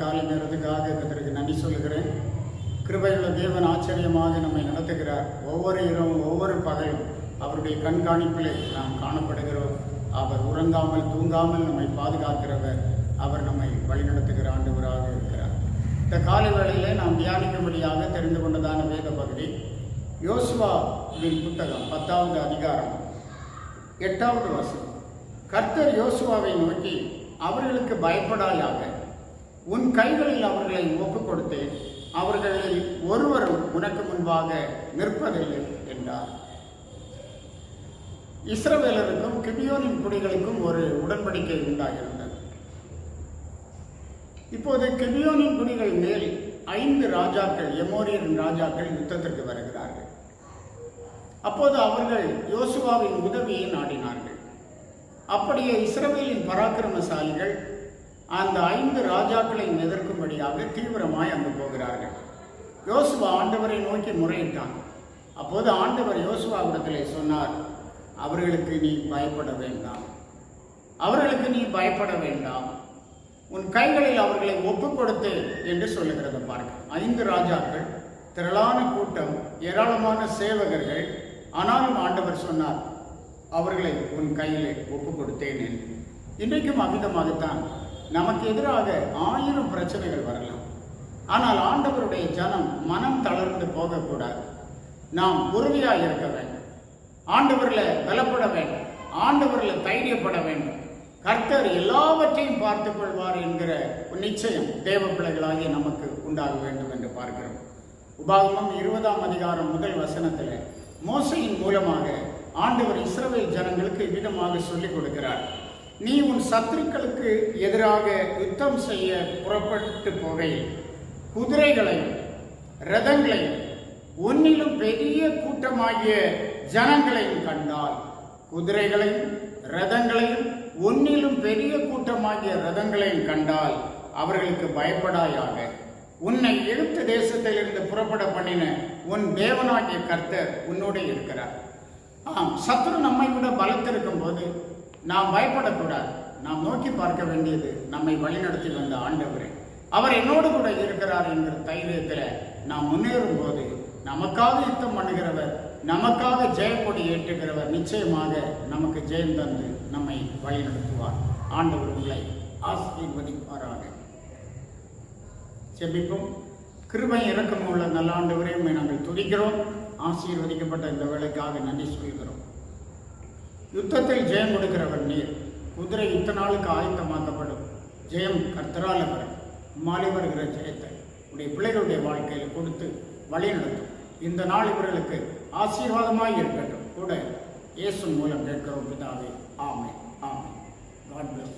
காலை நேரத்துக்காக கத்தருக்கு நன்றி சொல்லுகிறேன். கிருபையுள்ள தேவன் ஆச்சரியமாக நம்மை நடத்துகிறார். ஒவ்வொரு இரவும் ஒவ்வொரு பகலும் அவருடைய கண்காணிப்பிலே நாம் காணப்படுகிறோம். அவர் உறங்காமல் தூங்காமல் நம்மை பாதுகாக்கிறவர். அவர் நம்மை வழிநடத்துகிற ஆண்டவராக இருக்கிறார். இந்த காலை வேளையிலே நாம் தியானிக்கும்படியாக தெரிந்து கொண்டதான வேத பகுதி யோசுவாவின் புத்தகம் பத்தாவது அதிகாரம் எட்டாவது வசனம். கர்த்தர் யோசுவாவை நோக்கி அவர்களுக்கு பயப்படாயாக உன் கைகளில் அவர்களை ஒப்புக் கொடுத்தேன் அவர்களில் ஒருவரும் உனக்கு முன்பாக நிற்பதில்லை என்றார். இஸ்ரவேலருக்கும் கிபியோனின் குடிகளுக்கும் ஒரு உடன்படிக்கை உண்டாகியிருந்தது இப்போது கிபியோனின் குடிகள் மேல் ஐந்து ராஜாக்கள் எமோரியரின் ராஜாக்கள் யுத்தத்திற்கு வருகிறார்கள். அப்போது அவர்கள் யோசுவாவின் உதவியை நாடினார்கள். அப்படியே இஸ்ரவேலின் பராக்கிரமசாலிகள் அந்த ஐந்து ராஜாக்களை எதிர்க்கும்படியாக தீவிரமாய் அங்கு போகிறார்கள். யோசுவா ஆண்டவரை நோக்கி முறையிட்டான். அப்போது ஆண்டவர் யோசுவாவிடத்திலே சொன்னார் அவர்களுக்கு நீ பயப்பட வேண்டாம். அவர்களுக்கு நீ பயப்பட வேண்டாம். உன் கைகளில் அவர்களை ஒப்புக் கொடுத்து என்று சொல்லுகிறத பார்க்க. ஐந்து ராஜாக்கள் திரளான கூட்டம் ஏராளமான சேவகர்கள். ஆனாலும் ஆண்டவர் சொன்னார் அவர்களை உன் கையிலே ஒப்புக் கொடுத்தேன் என்று. இன்றைக்கும் அமிதமாகத்தான் நமக்கு எதிராக ஆயிரம் பிரச்சனைகள் வரலாம். ஆனால் ஆண்டவருடைய ஜனம் மனம் தளர்ந்து போகக்கூடாது. நாம் உறுதியாக இருக்க வேண்டும். ஆண்டவரில் பலப்பட வேண்டும். ஆண்டவரில் தைரியப்பட வேண்டும். கர்த்தர் எல்லாவற்றையும் பார்த்துக் கொள்வார் என்கிற ஒரு நிச்சயம் தேவ பிள்ளைகளாகிய நமக்கு உண்டாக வேண்டும் என்று பார்க்கிறோம். உபாகமம் இருபதாம் அதிகாரம் முதல் வசனத்தில் மோசையின் மூலமாக ஆண்டவர் இஸ்ரவேல் ஜனங்களுக்கு விதமாக சொல்லிக் கொடுக்கிறார். நீ உன் சத்துருக்களுக்கு எதிராக யுத்தம் செய்ய புறப்பட்டு போகையில் குதிரைகளையும் ரதங்களையும் ஒன்னிலும் பெரிய கூட்டமாகிய ஜனங்களையும் கண்டால் குதிரைகளையும் ரதங்களையும் ஒன்னிலும் பெரிய கூட்டமாகிய ரதங்களையும் கண்டால் அவர்களுக்கு பயப்படாயாக. உன்னை எழுத்து தேசத்திலிருந்து புறப்பட பண்ணின உன் தேவனாகிய கர்த்தர் உன்னோடு இருக்கிறார். ஆம் சத்ரு நம்மை விட பலத்திருக்கும் போது நாம் பயப்படக்கூடாது. நாம் நோக்கி பார்க்க வேண்டியது நம்மை வழிநடத்தி வந்த ஆண்டவரே. அவர் என்னோடு கூட இருக்கிறார் என்கிற தைரியத்தில் நாம் முன்னேறும் போது நமக்காக யுத்தம் பண்ணுகிறவர் நமக்காக ஜெயக்கொடி ஏற்றுகிறவர் நிச்சயமாக நமக்கு ஜெயம் தந்து நம்மை வழிநடத்துவார். ஆண்டவர் உங்களை ஆசீர்வதிப்பாராக. செபிப்போம் கிருபை இறக்கம் உள்ள நல்ல ஆண்டவரே நாங்கள் துதிக்கிறோம். ஆசீர்வதிக்கப்பட்ட இந்த வேலைக்காக நன்றி சொல்கிறோம். யுத்தத்தில் ஜெயம் கொடுக்கிறவர் நீர். குதிரை யுத்த நாளுக்கு ஆயத்தமாக்கப்படும். ஜெயம் கர்த்தரால் வரும் மாறி வருகிற ஜெயத்தை உடைய பிள்ளைகளுடைய வாழ்க்கையில் கொடுத்து வழி நடத்தும். இந்த நாள் இவர்களுக்கு ஆசீர்வாதமாக இருக்கட்டும். கூட இயேசு மூலம் கேட்கிறோம் பிதாவே. ஆமை ஆமை காட் பிளஸ்